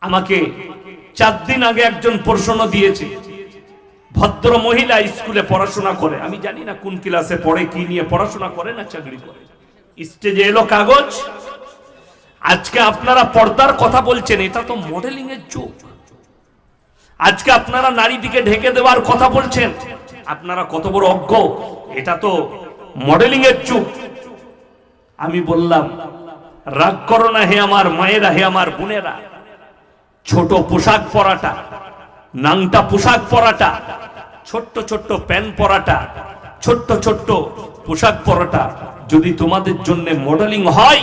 আমাকে চার দিন আগে একজন প্রশ্ন দিয়েছে। ভদ্র মহিলা স্কুলে পড়াশোনা করে। আমি জানি না কোন ক্লাসে পড়ে, কি নিয়ে পড়াশোনা করে না চাকরি করে। স্টেজে এলো কাগজ। আজকে আপনারা পর্দার কথা বলছেন, এটা তো মডেলিং এর যুগ। আজকে আপনারা নারীদিকে ঢেকে দেওয়ার কথা বলছেন। আপনারা কত বড় অজ্ঞ। এটা তো মডেলিং এর যুগ। আমি বললাম, রাগ করো না হে আমার মায়েরা, হে আমার বোনেরা। ছোট পোশাক পরাটা, নাংটা পোশাক পরাটা, ছোট্ট ছোট্ট প্যান্ট পরাটা, ছোট্ট ছোট্ট পোশাক পরাটা যদি তোমাদের জন্য মডেলিং হয়,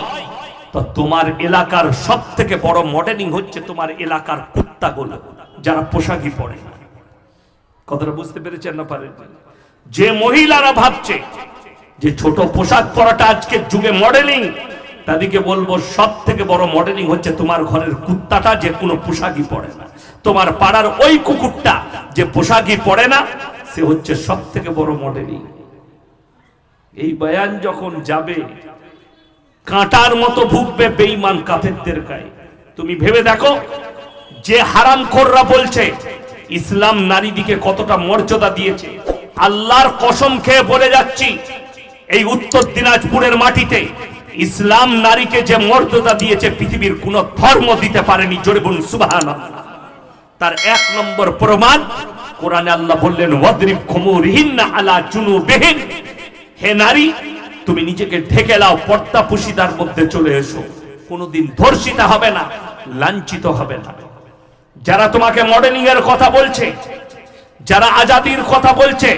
তো তোমার এলাকার সব থেকে বড় মডেলিং হচ্ছে তোমার এলাকার কুত্তা কুত্তাগুলো, যারা পোশাকই পরে কথাটা বুঝতে পেরেছেন না পারেন? যে মহিলারা ভাবছে যে ছোট পোশাক পরাটা আজকের যুগে মডেলিং তাদেরকে বলব সব থেকে বড় মডেলিং হচ্ছে তোমার ঘরের কুত্তাটা যে কোনো পোশাকই পরে না। তোমার পাড়ার ওই কুকুরটা যে পোশাকই পরে না, সে হচ্ছে সব থেকে বড় মডেলিং এই বয়ান যখন যাবে, কাঁটার মতো ভুগবে বেঈমান কাফেরদের গায়ে। তুমি ভেবে দেখো, যে হারাম খোররা বলছে, ইসলাম নারীদিকে কতটা মর্যাদা দিয়েছে। আল্লাহর কসম খেয়ে বলে যাচ্ছি, এই উত্তর দিনাজপুরের মাটিতে ইসলাম নারীকে যে মর্যাদা দিয়েছে, পৃথিবীর কোন ধর্ম দিতে পারেনি, জোরে বলুন সুবাহান তার এক নম্বর প্রমাণ, কোরআনে আল্লাহ বললেন, ওয়াদরিব খুমুরহিন্না আলা জুনুবিহিন। হে নারী, তুমি নিজেকে ঢেকে লাও পর্দা পুশিদার মধ্যে চলে এসো। কোনোদিন ধর্ষিতা হবে না, লাঞ্ছিত হবে না। যারা তোমাকে মডেলিং এর কথা বলছে যারা আজাদির কথা বলছে,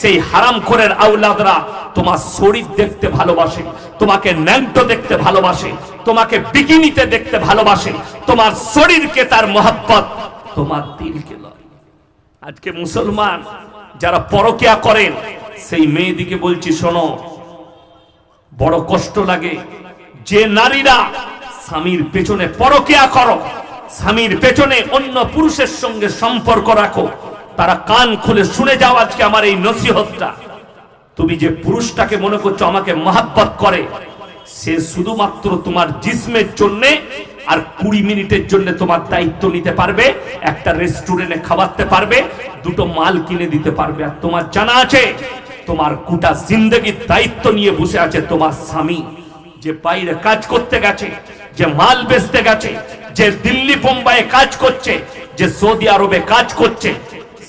সেই হারাম খোরের আউলাদরা তোমার শরীর দেখতে ভালোবাসে, তোমাকে ন্যাংটো দেখতে ভালোবাসে, তোমাকে বিকিনিতে দেখতে ভালোবাসে, তোমার শরীরকে তার মহাব্বত তোমার দিলকে লয়। আজকে মুসলমান যারা পরকিয়া করেন সেই মেয়েদিকে বলছি, শোনো, বড় কষ্ট লাগে যে নারীরা স্বামীর পেছনে পরকিয়া করো, স্বামীর পেছনে অন্য পুরুষের সঙ্গে সম্পর্ক রাখো তারা কান খুলে শুনে যাও আজকে আমার এই নসিহতটা। তুমি যে পুরুষটাকে মনে করছ আমাকে মহাব্বত করে, সে শুধুমাত্র তোমার জিসমের জন্য আর কুড়ি মিনিটের জন্য তোমার দায়িত্ব নিতে পারবে, একটা রেস্টুরেন্টে খাওয়াতে পারবে, দুটো মাল কিনে দিতে পারবে। আর তোমার জানা আছে, তোমার গোটা জিন্দগির দায়িত্ব নিয়ে বসে আছে তোমার স্বামী, যে বাইরে কাজ করতে গেছে, যে মাল বেচতে গেছে, যে দিল্লি, বোম্বাইয়ে কাজ করছে, যে সৌদি আরবে কাজ করছে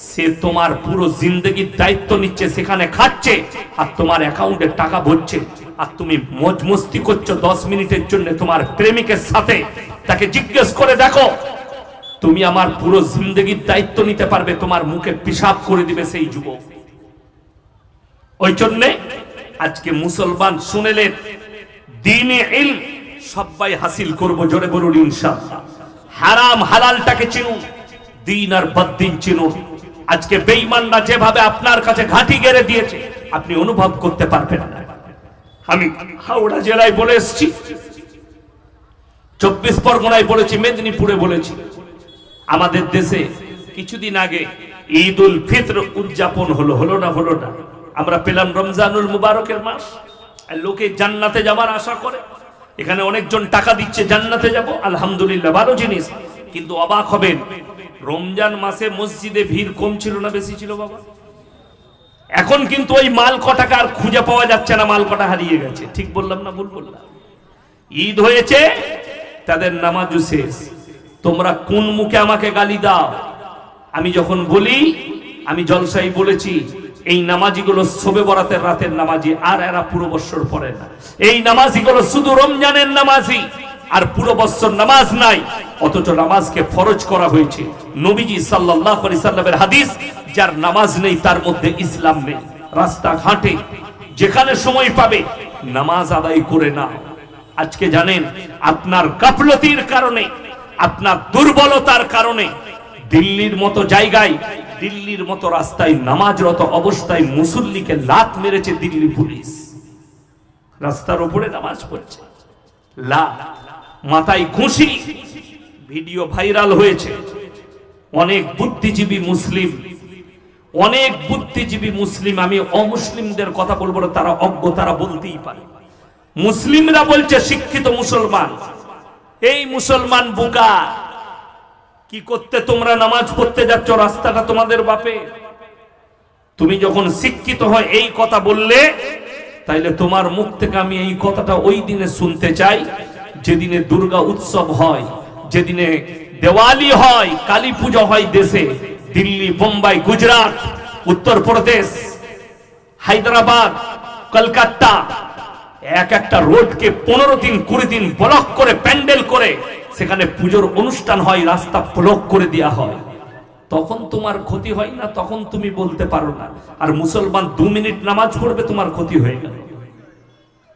সে তোমার পুরো জিন্দগির দায়িত্ব নিচ্ছে, সেখানে খাচ্ছে আর তোমার অ্যাকাউন্টে টাকা ভরছে। আর তুমি মজ মস্তি করছ দশ মিনিটের জন্য তোমার প্রেমিকের সাথে। তাকে জিজ্ঞেস করে দেখো, তুমি আমার পুরো জিন্দগির দায়িত্ব নিতে পারবে, তোমার মুখে পিসাব করে দিবে সেই যুবক। ওই জন্যে আজকে মুসলমান শুনেলেন দিনে ইলম সবাই হাসিল করব, জোরে বলুন ইনশাআল্লাহ। হারাম হালালটাকে চিনুন, দিন আর বদ্দিন চিনুন। আজকে বেঈমানরা যেভাবে আপনার কাছে ঘাঁটি গেড়ে দিয়েছে, আপনি অনুভব করতে পারবেন না। আমি হাওড়া জেলায় বলে এসেছি, চব্বিশ পরগনায় বলেছি, মেদিনীপুরে বলেছি, আমাদের দেশে কিছুদিন আগে ঈদ উল ফিত্র উদযাপন হলো হলো না হলো না। আমরা পেলাম রমজানুল মুবারকের মাস লোকে জান্নাতে যাবার আশা করে। এখানে অনেকজন টাকা দিচ্ছে, জান্নাতে যাব, আলহামদুলিল্লাহ, ভালো জিনিস। কিন্তু অবাক হবেন রমজান মাসে মসজিদে ভিড় কম ছিল না বেশি ছিল বাবা? এখন কিন্তু ওই মাল কটাকে আর খুঁজে পাওয়া যাচ্ছে না মাল কটা হারিয়ে গেছে। ঠিক বললাম না ভুল বললাম? ঈদ হয়েছে, তাদের নামাজও শেষ। তোমরা কোন মুখে আমাকে গালি দাও? আমি যখন বলি, আমি জলসাই বলেছি, এই নামাজিগুলো শোবে বরাতের রাতের নামাজি, আর এরা পুরো বৎসর পড়ে না। এই নামাজিগুলো শুধু রমজানের নামাজি। আর পুরো বৎসর নামাজ নাই, অথচ নামাজকে ফরজ করা হয়েছে। নবীজি আলাইহি সাল্লামের হাদিস, যার নামাজ নেই, তার মধ্যে ইসলাম নেই। রাস্তা ঘাটে যেখানে সময় পাবে, নামাজ আদায় করে না আজকে জানেন, আপনার গাফলতির কারণে, আপনার দুর্বলতার কারণে, দিল্লির মতো জায়গায়, দিল্লির মতো রাস্তায় নামাজরত অবস্থায় মুসল্লিকে লাত মেরেছে দিল্লি পুলিশ। রাস্তার উপরে নামাজ পড়ছে। লা মাথায় খুশি ভিডিও ভাইরাল হয়েছে। অনেক বুদ্ধিজীবী মুসলিম, অনেক বুদ্ধিজীবী মুসলিম, আমি অমুসলিমদের কথা বলব না, তারা অজ্ঞ, তারা বলতেই পারে। মুসলিমরা বলছে, শিক্ষিত মুসলমান, এই মুসলমান বুকা, কি করতে তোমরা নামাজ পড়তে যাচ্ছ, রাস্তাটা তোমাদের বাপে? তুমি যখন শিক্ষিত হয়, এই কথা বললে, তাইলে তোমার মুখ থেকে আমি এই কথাটা ওই দিনে শুনতে চাই যেদিনে দুর্গা উৎসব হয়, যেদিনে দেওয়ালি হয়, কালী পুজো হয় দেশে, দিল্লি, বোম্বাই, গুজরাট, উত্তরপ্রদেশ, হায়দ্রাবাদ, কলকাতা, এক একটা রোডকে পনেরো দিন, কুড়ি দিন ব্লক করে, প্যান্ডেল করে, সেখানে পুজোর অনুষ্ঠান হয়, রাস্তা ব্লক করে দেওয়া হয়। তখন তোমার ক্ষতি হয় না, তখন তুমি বলতে পারো না। আর মুসলমান দু মিনিট নামাজ পড়বে, তোমার ক্ষতি হয়ে গেল।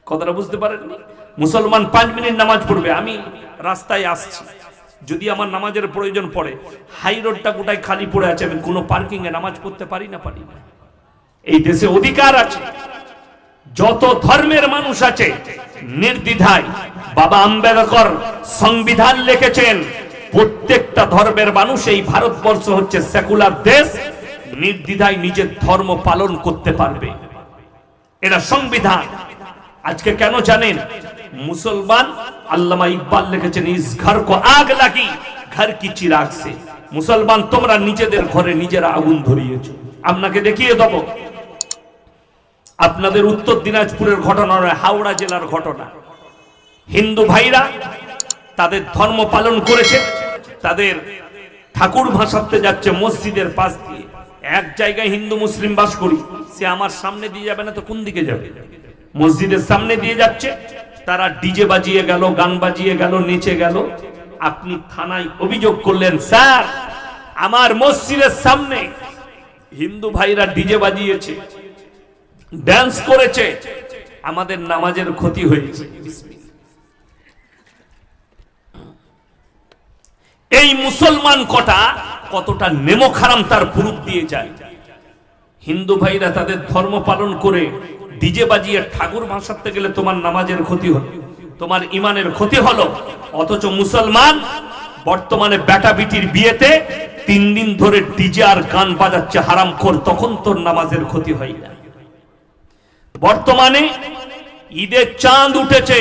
কথাটা বুঝতে পারেননি? মুসলমান পাঁচ মিনিট নামাজ পড়বে, আমি রাস্তায় আসছি। যদি আমার নামাজের প্রয়োজন পড়ে, হাই রোডটা গোটায় খালি পড়ে আছে, আমি কোনো পার্কিং এ নামাজ পড়তে পারি না পারি না। এই দেশে অধিকার আছে। যত ধর্মের মানুষ আছে, নির্দ্বিধায়, বাবা আম্বেদকর সংবিধান লিখেছেন, প্রত্যেকটা ধর্মের মানুষ এই ভারতবর্ষ হচ্ছে সেকুলার দেশ, নির্দ্বিধায় নিজের ধর্ম পালন করতে পারবে। এটা সংবিধান। আজকে কেন জানেন? মুসলমান আল্লামা ইকবাল লিখেছেন, ইস ঘর কো আগ লাগি, ঘর কি চিরাগ সে। মুসলমান, তোমরা নিজেদের ঘরে নিজেরা আগুন ধরিয়েছো। আপনাকে দেখিয়ে দেবো, আপনাদের উত্তর দিনাজপুরের ঘটনা নয়, হাওড়া জেলার ঘটনা। হিন্দু ভাইরা তাদের ধর্ম পালন করেছে, তাদের ঠাকুর ভাসাতে যাচ্ছে মসজিদের পাশ দিয়ে। এক জায়গায় হিন্দু মুসলিম বাস করি, সে আমার সামনে দিয়ে যাবে না তো কোন দিকে যাবে? মসজিদের সামনে দিয়ে যাচ্ছে তারা ডিজে বাজিয়ে গেল, গান বাজিয়ে গেল, নেচে গেল। আপনি থানায় অভিযোগ করলেন, স্যার, আমার মসজিদের সামনে হিন্দু ভাইরা ডিজে বাজিয়েছে ড্যান্স করেছে, আমাদের নামাজের ক্ষতি হয়েছে। এই মুসলমান কটা কতটা নেমখারাম তার পুরুপ দিয়ে যায়। হিন্দু ভাইরা তাদের ধর্ম পালন করে ডিজে বাজিয়ে ঠাকুর ভাসাতে গেলে তোমার নামাজের ক্ষতি হলো, তোমার ইমানের ক্ষতি হলো। অথচ মুসলমান বর্তমানে বেটা বিটির বিয়েতে তিন দিন ধরে ডিজে আর গান বাজাচ্ছে হারাম কর তখন তোর নামাজের ক্ষতি হয় না। বর্তমানে ঈদের চাঁদ উঠেছে,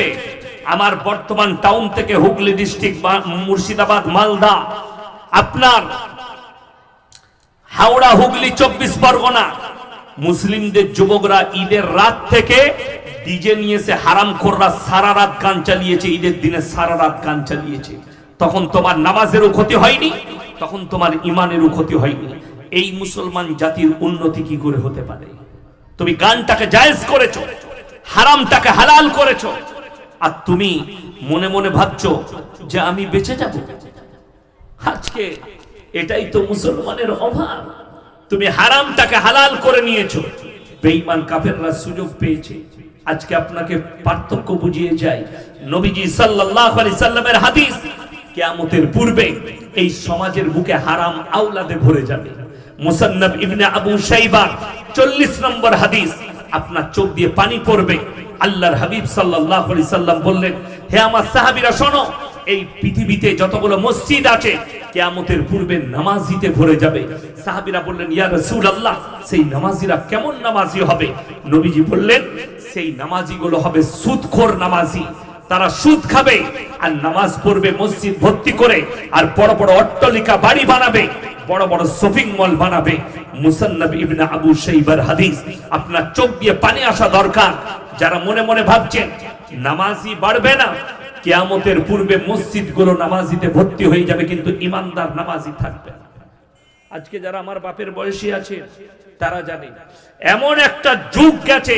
আমার বর্তমান টাউন থেকে হুগলি ডিস্ট্রিক্ট মুর্শিদাবাদ, মালদা। আপনার হাওড়া, হুগলি, চব্বিশ পরগনা মুসলিমদের যুবকরা ঈদের রাত থেকে ডিজে নিয়েছে হারাম খোররা সারা রাত গান চালিয়েছে, ঈদের দিনে সারা রাত গান চালিয়েছে। তখন তোমার নামাজেরও ক্ষতি হয়নি, তখন তোমার ইমানেরও ক্ষতি হয়নি। এই মুসলমান জাতির উন্নতি কি করে হতে পারে? তুমি গানটাকে জায়েজ করেছ, হারামটাকে হালাল করেছ, আর তুমি মনে মনে ভাবছ যে আমি বেঁচে যাব? আজকে এটাই তো মুসলমানের অভাব। তুমি হারামটাকে হালাল করে নিয়েছো। বেঈমান কাফেররা সুযোগ পেয়েছে। আজকে আপনাকে পার্থক্য বুঝিয়ে যায়। নবীজি সাল্লাল্লাহু আলাইহি সাল্লামের হাদিস, কিয়ামতের পূর্বে এই সমাজের বুকে হারাম আওলাদে ভরে যাবে। মুসান্নাব ইবনে আবু শাইবা 40 নম্বর হাদিস, আপনার চোখ দিয়ে পানি পড়বে। আল্লাহর হাবিব সাল্লাল্লাহু আলাইহি সাল্লাম বললেন, হে আমার সাহাবীরা, শোনো, এই পৃথিবীতে যতগুলো মসজিদ আছে কিয়ামতের পূর্বে নামাজিতে ভরে যাবে। সাহাবীরা বললেন, ইয়া রাসূলুল্লাহ, সেই নামাজিরা কেমন নামাজি হবে? নবীজি বললেন, সেই নামাজিগুলো হবে সুদখোর নামাজি। তারা সুদ খাবে আর নামাজ পড়বে মসজিদ ভর্তি করে আর বড় বড় অট্টালিকা বাড়ি বানাবে, বড় বড় শপিং মল বানাবে। মুসান্নব ইবনে আবু শাইবার হাদিস, আপনার চোখ দিয়ে পানি আসা দরকার। যারা মনে মনে ভাবছেন, নামাজি বাড়বে না কিয়ামতের পূর্বে মসজিদগুলো নামাজিতে ভর্তি হয়ে যাবে, কিন্তু ইমানদার নামাজি থাকবে আজকে যারা আমার বাপের বয়সী আছে, তারা জানে, এমন একটা যুগ গেছে,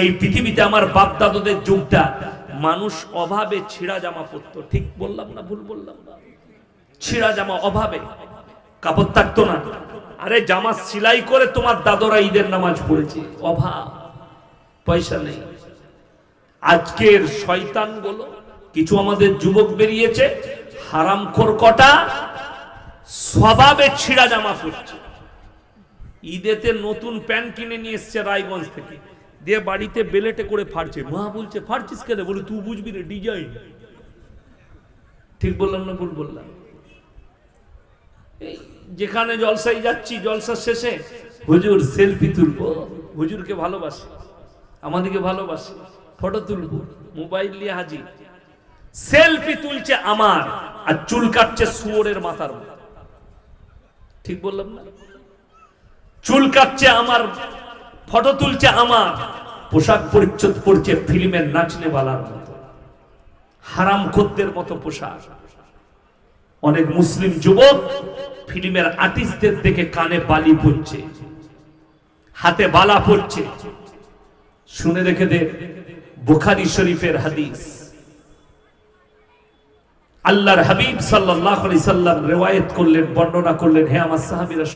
এই পৃথিবীতে আমার বাপ দাদুদের যুগটা, মানুষ অভাবে ছিঁড়া জামা পরতো। ঠিক বললাম না ভুল বললাম? না ছিঁড়া জামা অভাবে, কাপড় থাকতো না। আরে জামা সেলাই করে তোমার দাদরা ঈদের নামাজ পড়েছে, অভাব, পয়সা নেই। আজকের শয়তানগুলো কিছু আমাদের যুবক বেরিয়েছে হারাম কটা, স্বভাবে ছিঁড়া জামা পড়ছে ঈদেতে নতুন প্যান্ট কিনে নিয়ে এসছে রায়গঞ্জ থেকে। দিয়ে বাড়িতে বেলেটে করে ফাড়ছে। মা বলছে, ফাড়ছিস কেন? বলে, তুই বুঝবি রে, ডিজাইন। ঠিক বললাম না, ভুল বললাম? যেখানে জলসাই যাচ্ছি, জলসার শেষে হুজুর সেলফি তুলবো। হুজুরকে ভালোবাসি, আমাদেরকে ভালোবাসি, ফটো তুলবো, মোবাইল নিয়ে হাজির। সেলফি তুলছে আমার, আর চুল কাটছে শুয়োরের মাথার ঠিক বললাম না? চুল কাটছে আমার, ফটো তুলছে আমার, পোশাক পরিচ্ছদ পড়ছে ফিল্মের নাচনেওয়ালার মতো। হারাম খদ্দের মতো পোশাক। অনেক মুসলিম যুবক ফিল্মের আর্টিস্টদের দেখে কানে বালি পড়ছে, হাতে বালা পড়ছে। শুনে রেখে দে বুখারি শরীফের হাদিস। আল্লাহর হাবিব সাল্লাহ সাল্লাম রেওয়ায়ত করলেন বর্ণনা করলেন হে আমার সাহাবীরা